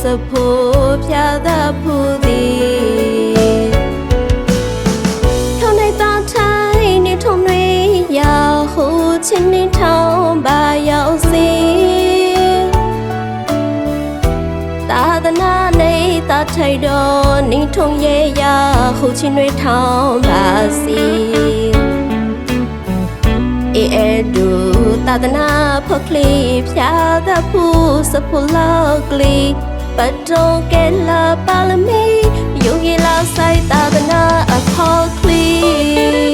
စဖို့ပြသဖူသည်ထောင်းလိုက်တာထိုင်နေထုံတွေရောက်ဟိုချင်းနေထောင်းပါရောက်စီသာသနာနေတာထိုင်တော့နေထုံရဲ့ရဟိုချင်းတွေထောင်းပါစီအေအဲဒူသာသနာဖောက်ခလီဖြာသဖူစဖူလောက်ကလီ ပတ်တုံးကဲလာပါလမီယုံကြီးလာဆိုင်သာသနာအဖောက်ခလီ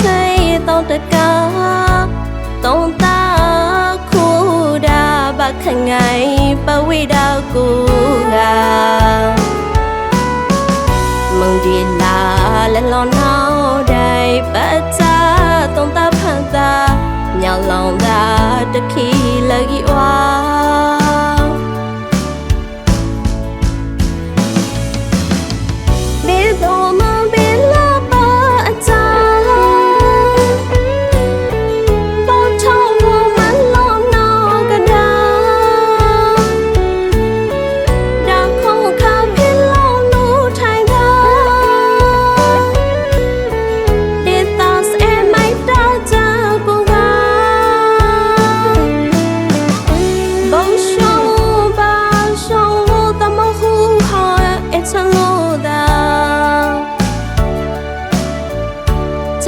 ချေတောင်းတကာတောင်းတာခုဒါဘခငိုင်ပဝိဒါကူကမုန်ဒီလာလလောင်းနောက်တိုင်ပတ်ချတောင်းတာဖန်တာမြောက်လောင်တာတခီလကြီးဝါ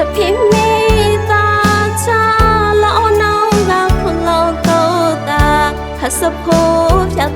ချက်ပြင်းနေတာချာလောနောင်ကဖလောတော့တာဟစဖို့ဖြတ်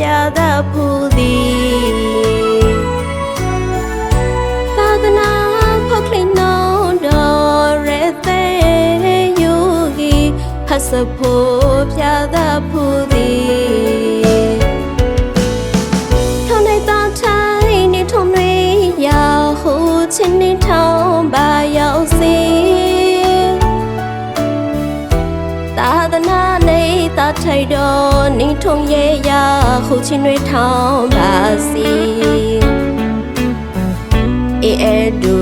ပြသဖူသည်သာသနာဖောက်ခလင်းနောတော်ရတဲ့ယိုဂီဟတ်စဖို့ပြသဖူ သာသနာနေတာထိုင်တော့နေထုံရဲ့ရဟိုချင်းတွေထောင်းပါစီအေအဲဒူ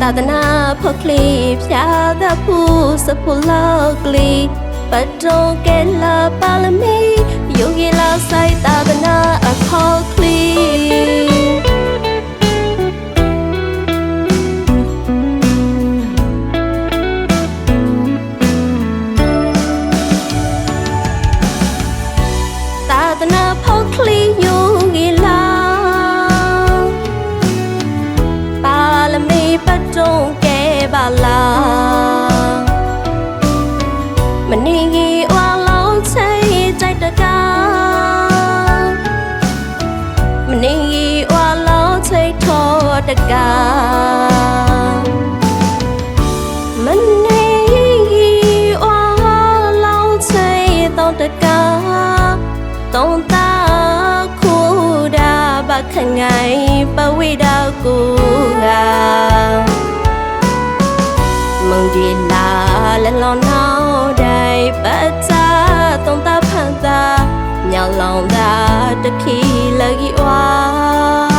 သာသနာဖောက်ခလီဖြာသဖူစဖူလောက်ကလီပတ်တုံးကဲလာပါလမီယုံကြီးလာဆိုင်သာသနာအဖောက်ခလီ တကာမနေဝါလောင်းချေတော့တကာတုံးတာခိုးတာဘခငိုင်ပဝိဒါကိုကမုန်ဒီလာလလောင်းနောင်းတိုင်းပတ်စာတုံးတာဖန်တာမြောင်လောင်တာတဖြည်းလကြီးဝါ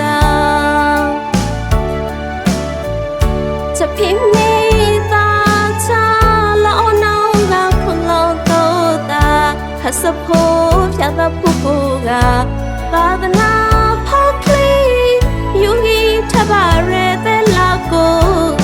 သာချက်ပြင်းနေသာချလောနောင်းကခလောတော့တာဟဆဖို့ဖြတ်တဲ့ပုဂ္ဂိုလ်ကသာသနာဖောက်ခလီယူကြီးထပါရဲတဲ့လောက်ကို